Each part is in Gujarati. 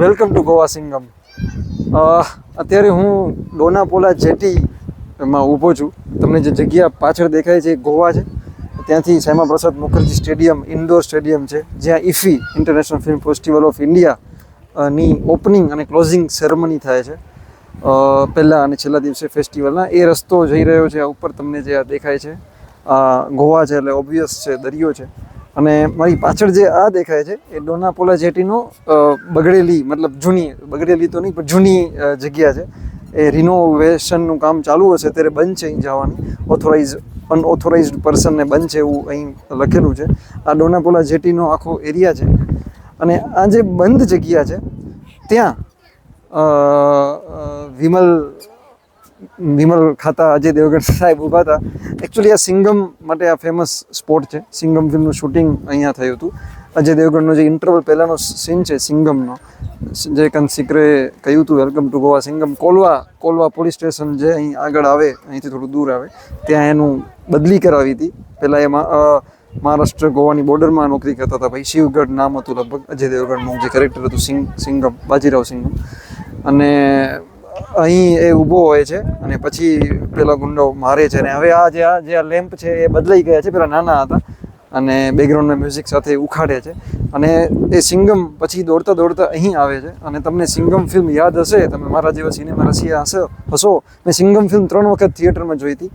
Welcome to Goa Singham. અત્યારે હું ડોનાપોલા જેટીમાં ઊભો છું. તમને જે જગ્યા પાછળ દેખાય છે એ ગોવા છે. ત્યાંથી Shyama Prasad Mukherjee stadium, indoor stadium છે, જ્યાં IFFI international film festival of ઇન્ડિયાની ઓપનિંગ અને ક્લોઝિંગ સેરેમની થાય છે. પહેલાં અને છેલ્લા દિવસે ફેસ્ટિવલના એ રસ્તો જઈ રહ્યો છે. આ ઉપર તમને જે આ દેખાય છે. આ ગોવા છે એટલે ઓબ્વિયસ છે, દરિયો છે. અને મારી પાછળ જે આ દેખાય છે, એ ડોનાપોલા જેટીનો બગડેલી, મતલબ જૂની, બગડેલી તો નહીં, પણ જૂની જગ્યા છે. એ રિનોવેશનનું કામ ચાલુ હશે, ત્યારે બંધ છે અહીં જવાની. ઓથોરાઇઝ અનઓથોરાઇઝડ પર્સનને બંધ છે એવું અહીં લખેલું છે. આ ડોનાપોલા જેટીનો આખો એરિયા છે. અને આ જે બંધ જગ્યા છે, ત્યાં વિમલ વિમલ ખાતા, અજય દેવગણ સાહેબ ઊભા હતા. એકચ્યુઅલી આ સિંગમ માટે આ ફેમસ સ્પોટ છે. સિંગમ ફિલ્મનું શૂટિંગ અહીંયા થયું હતું. અજય દેવગણનો જે ઇન્ટરવલ પહેલાંનો સીન છે, સિંગમનો, જે કંસિકરે કહ્યું હતું welcome to Goa Singham. Colva Colva police station જે અહીં આગળ આવે, અહીંથી થોડું દૂર આવે, ત્યાં એનું બદલી કરાવી હતી. પહેલાં એમાં મહારાષ્ટ્ર ગોવાની બોર્ડરમાં નોકરી કરતા હતા. ભાઈ શિવગઢ નામ હતું લગભગ. અજય દેવગણનું જે કેરેક્ટર હતું સિંગ, સિંગમ, બાજીરાવ સિંગમ. અને અહીં એ ઊભો હોય છે અને પછી પેલા ગુંડો મારે છે અને હવે આ જે આ જે આ લેમ્પ છે એ બદલાઈ ગયા છે, પેલા નાના હતા અને બેકગ્રાઉન્ડના મ્યુઝિક સાથે ઉખાડે છે અને એ સિંગમ પછી દોડતા દોડતા અહીં આવે છે અને તમને સિંગમ ફિલ્મ યાદ હશે, તમે મારા જેવા સિનેમા રસિયા હશે, હશો. મેં સિંગમ ફિલ્મ ત્રણ વખત થિયેટરમાં જોઈ હતી.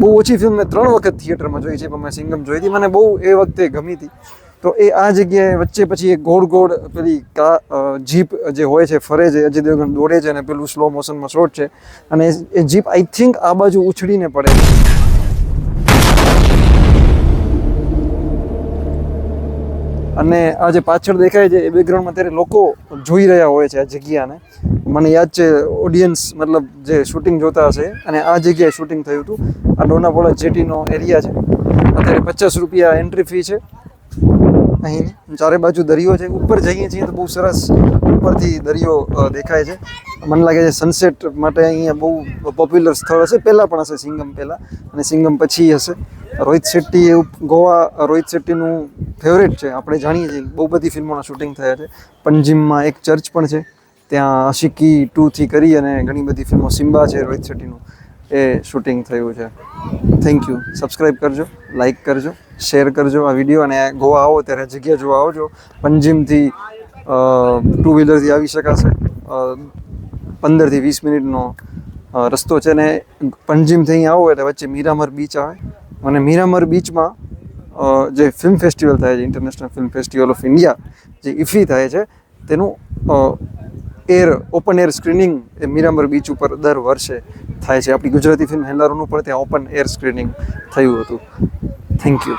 બહુ ઓછી ફિલ્મ મેં ત્રણ વખત થિયેટરમાં જોઈ છે, પણ મેં સિંગમ જોઈ હતી. મને બહુ એ વખતે ગમી હતી. તો એ આ જગ્યાએ વચ્ચે પછી એક ગોળ ગોળ પેલી કા જીપ જે હોય છે, ફરે છે, અજય દેવગણ દોડે છે અને પેલું સ્લો મોશનમાં શોટ છે. અને એ જીપ આઈ થિંક આ બાજુ ઉછળીને પડે છે. અને આ જે પાછળ દેખાય છે, એ બેકગ્રાઉન્ડમાં ત્યારે લોકો જોઈ રહ્યા હોય છે આ જગ્યાને. મને યાદ છે ઓડિયન્સ મતલબ જે શૂટિંગ જોતા હશે, અને આ જગ્યાએ શૂટિંગ થયું હતું. આ ડોનાપોળા જેટીનો એરિયા છે. અત્યારે પચાસ રૂપિયા એન્ટ્રી ફી છે. અહીં ચારે બાજુ દરિયો છે. ઉપર જઈએ છીએ તો બહુ સરસ ઉપરથી દરિયો દેખાય છે. મને લાગે છે સનસેટ માટે અહીંયા બહુ પોપ્યુલર સ્થળ હશે. પહેલાં પણ હશે સિંગમ પહેલાં. અને સિંગમ પછી હશે. રોહિત શેટ્ટી એવું ગોવા રોહિત શેટ્ટીનું ફેવરેટ છે. આપણે જાણીએ છીએ બહુ બધી ફિલ્મોના શૂટિંગ થયા છે. પંજીમમાં એક ચર્ચ પણ છે. ત્યાં આશિકી ટુથી કરી અને ઘણી બધી ફિલ્મો સિમ્બા છે રોહિત શેટ્ટીનું. એ શૂટિંગ થયું છે. થેન્ક યુ સબસ્ક્રાઈબ કરજો લાઇક કરજો શેર કરજો આ વીડિયો અને ગોવા આવો ત્યારે જગ્યા જોવા આવજો. પંજીમથી ટુ વ્હીલરથી આવી શકાશે. પંદરથી વીસ મિનિટનો રસ્તો છે ને પંજીમથી અહીં આવો એટલે વચ્ચે મીરામર બીચ આવે. અને મીરામર બીચમાં જે ફિલ્મ ફેસ્ટિવલ થાય છે international film festival of India જે ઇફી થાય છે, તેનું એર ઓપન એર સ્ક્રીનિંગ એ મીરામર બીચ ઉપર દર વર્ષે થાય છે. આપણી ગુજરાતી ફિલ્મ હેલ્લારોનું પણ ત્યાં ઓપન એર સ્ક્રીનિંગ થયું હતું. Thank you